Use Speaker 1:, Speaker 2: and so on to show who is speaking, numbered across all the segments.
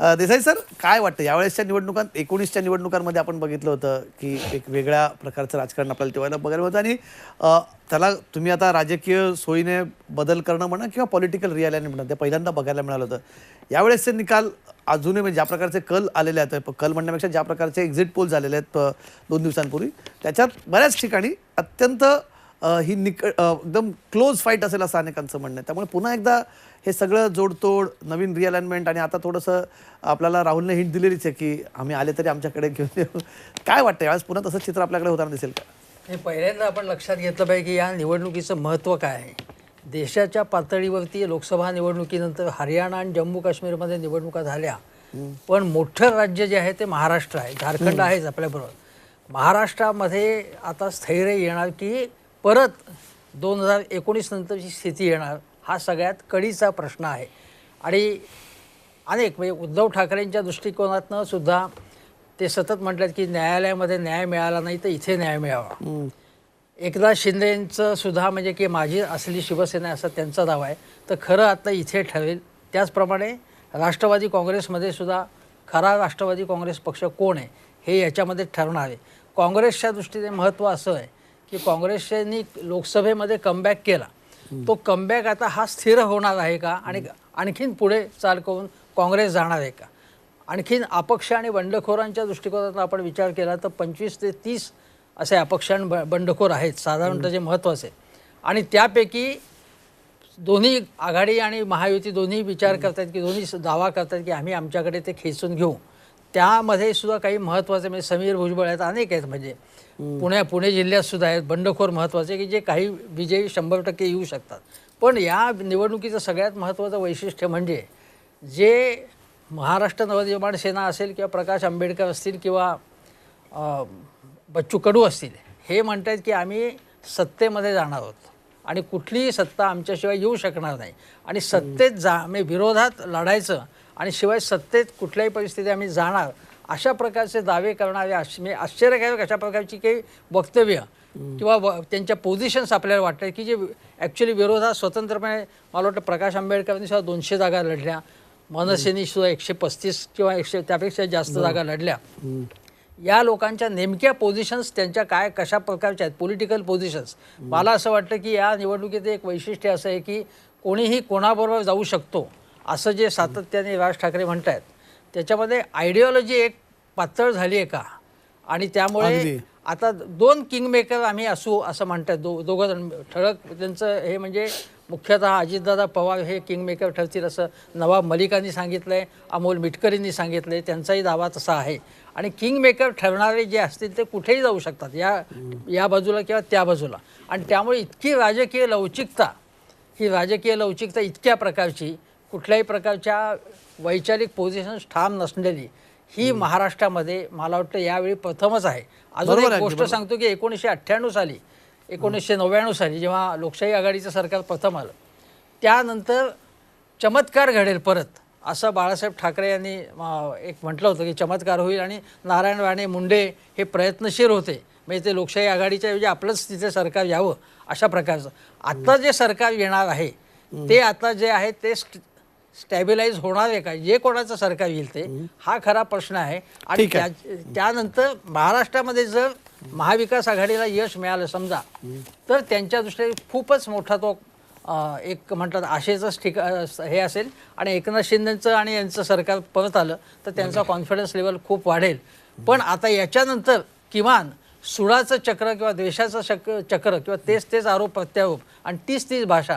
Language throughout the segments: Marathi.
Speaker 1: अ, देसाई सर काय वाटतं? यावेळेसच्या निवडणुकांत एकोणीसच्या निवडणुकांमध्ये आपण बघितलं होतं की एक वेगळ्या प्रकारचं राजकारण आपल्याला तेव्हा बघायला होतं आणि अ, त्याला तुम्ही आता राजकीय सोयीने बदल करणं म्हणा किंवा पॉलिटिकल रियालिटी म्हणा ते पहिल्यांदा बघायला मिळालं होतं. यावेळेसचे निकाल अजूनही म्हणजे ज्या प्रकारचे कल आलेले आहेत प- कल म्हणण्यापेक्षा ज्या प्रकारचे एक्झिट पोल झालेले आहेत अ, दोन दिवसांपूर्वी त्याच्यात बऱ्याच ठिकाणी अत्यंत ही निक एकदम क्लोज फाईट असेल असं अनेकांचं म्हणणं आहे. त्यामुळे पुन्हा एकदा हे सगळं जोडतोड नवीन रिअलाइनमेंट आणि आता थोडंसं आपल्याला राहुलने हिंट दिलेलीच आहे की आम्ही आले तरी आमच्याकडे घेऊन येऊ. काय वाटतं यावेळेस पुन्हा तसंच चित्र आपल्याकडे होताना दिसेल का?
Speaker 2: हे पहिल्यांदा आपण लक्षात घेतलं पाहिजे की या निवडणुकीचं महत्त्व काय आहे. देशाच्या पातळीवरती लोकसभा निवडणुकीनंतर हरियाणा आणि जम्मू काश्मीरमध्ये निवडणुका झाल्या. पण मोठं राज्य जे आहे ते महाराष्ट्र आहे. झारखंड आहेच आपल्याबरोबर. महाराष्ट्रामध्ये आता स्थैर्य येणार की परत दोन हजार एकोणीस नंतरची स्थिती येणार हा सगळ्यात कळीचा प्रश्न आहे. आणि अनेक म्हणजे उद्धव ठाकरेंच्या दृष्टिकोनातनं सुद्धा ते सतत म्हटलं की न्यायालयामध्ये न्याय मिळाला नाही तर इथे न्याय मिळावा. एकनाथ शिंदेंचं सुद्धा म्हणजे की माझी असली शिवसेना असा त्यांचा दावा आहे. तर खरं आता इथे ठरेल. त्याचप्रमाणे राष्ट्रवादी काँग्रेसमध्ये सुद्धा खरा राष्ट्रवादी काँग्रेस पक्ष कोण आहे हे याच्यामध्ये ठरणार आहे. काँग्रेसच्या दृष्टीने महत्त्व असं आहे की काँग्रेसनी लोकसभेमध्ये कमबॅक केला. तो कमबॅक आता हा स्थिर होणार आहे का? आणि आणखीन पुढे चाल करून काँग्रेस जाणार आहे का? आणखीन अपक्ष आणि बंडखोरांच्या दृष्टिकोनातून आपण विचार केला तर पंचवीस ते तीस असे अपक्ष आणि ब- बंडखोर आहेत. साधारणतः जे महत्त्वाचे आणि त्यापैकी दोन्ही आघाडी आणि महायुती दोन्ही विचार करतात की दोन्ही दावा करतात की आम्ही आमच्याकडे ते खेचून घेऊ. त्यामध्ये सुद्धा काही महत्त्वाचे म्हणजे समीर भुजबळ आहेत अनेक आहेत म्हणजे पुण्या पुणे जिल्ह्यात सुद्धा आहेत. बंडखोर महत्त्वाचे की जे काही विजयी शंभर टक्के येऊ शकतात. पण या निवडणुकीचं सगळ्यात महत्त्वाचं वैशिष्ट्य म्हणजे जे महाराष्ट्र नवनिर्माण सेना असेल किंवा प्रकाश आंबेडकर असतील किंवा बच्चू कडू असतील हे म्हणतात की आम्ही सत्तेमध्ये जाणार आहोत. आणि कुठलीही सत्ता आमच्याशिवाय येऊ शकणार नाही. आणि सत्तेत जा आम्ही विरोधात लढायचं आणि शिवाय सत्तेत कुठल्याही परिस्थितीत आम्ही जाणार अशा प्रकारचे दावे करणारे आश म्हणजे आश्चर्यकारक अशा प्रकारची काही वक्तव्य किंवा व त्यांच्या पोझिशन्स आपल्याला वाटतात की जे ॲक्च्युली विरोधात स्वतंत्रपणे मला वाटतं प्रकाश आंबेडकरांनी सुद्धा दोनशे जागा लढल्या. मनसेनी सुद्धा एकशे पस्तीस किंवा एकशे त्यापेक्षा जास्त जागा लढल्या. या लोकांच्या नेमक्या पोझिशन्स त्यांच्या काय कशा प्रकारच्या आहेत? पॉलिटिकल पोझिशन्स मला असं वाटतं की या निवडणुकीचं एक वैशिष्ट्य असं आहे की कोणीही कोणाबरोबर जाऊ शकतो असं जे सातत्याने राज ठाकरे म्हणत आहेत त्याच्यामध्ये आयडिओलॉजी एक पातळ झाली आहे का? आणि त्यामुळे. आता दोन किंगमेकर आम्ही असू असं म्हणतात. दो दोघं जण ठळक त्यांचं हे म्हणजे मुख्यतः अजितदादा पवार हे किंगमेकर ठरतील असं नवाब मलिकांनी सांगितलं आहे अमोल मिटकरींनी सांगितलं आहे त्यांचाही दावा तसा आहे. आणि किंगमेकर ठरणारे जे असतील ते कुठेही जाऊ शकतात. या या बाजूला किंवा त्या बाजूला. आणि त्यामुळे इतकी राजकीय लवचिकता ही राजकीय लवचिकता इतक्या प्रकारची कुठल्याही प्रकारच्या वैचारिक पोझिशन्स ठाम नसलेली ही महाराष्ट्रामध्ये मला वाटतं यावेळी प्रथमच आहे. अजून एक गोष्ट. सांगतो की एकोणीसशे अठ्ठ्याण्णव साली एकोणीसशे नव्याण्णव साली जेव्हा लोकशाही आघाडीचं सरकार प्रथम आलं त्यानंतर चमत्कार घडेल परत असं बाळासाहेब ठाकरे यांनी एक म्हटलं होतं की चमत्कार होईल आणि नारायण राणे मुंडे हे प्रयत्नशील होते. म्हणजे ते लोकशाही आघाडीच्या ऐवजी आपलंच तिथे सरकार यावं अशा प्रकारचं. आता जे सरकार येणार आहे ते आता जे आहे ते स्ट- स्टॅबिलाईज होणार आहे का? जे कोणाचं सरकार येईल ते हा खरा प्रश्न आहे. आणि
Speaker 1: ठीक आहे.
Speaker 2: त्या- त्यानंतर महाराष्ट्रामध्ये जर महाविकास आघाडीला यश मिळालं समजा तर त्यांच्या दृष्टीने खूपच मोठा तो अं, एक म्हणतात आशेचंच ठिका हे असेल. आणि एकनाथ शिंदेचं आणि यांचं सरकार परत आलं तर त्यांचा कॉन्फिडन्स लेवल खूप वाढेल. पण आता याच्यानंतर किमान सुडाचं चक्र किंवा द्वेषाचं चक चक्र किंवा तेच तेच आरोप प्रत्यारोप आणि तीच तीच भाषा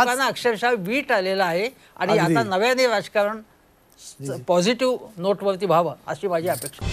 Speaker 2: लोकांना अक्षरशः वीट आलेला आहे आणि. आता नव्याने राजकारण पॉझिटिव्ह नोटवरती व्हावं अशी माझी अपेक्षा.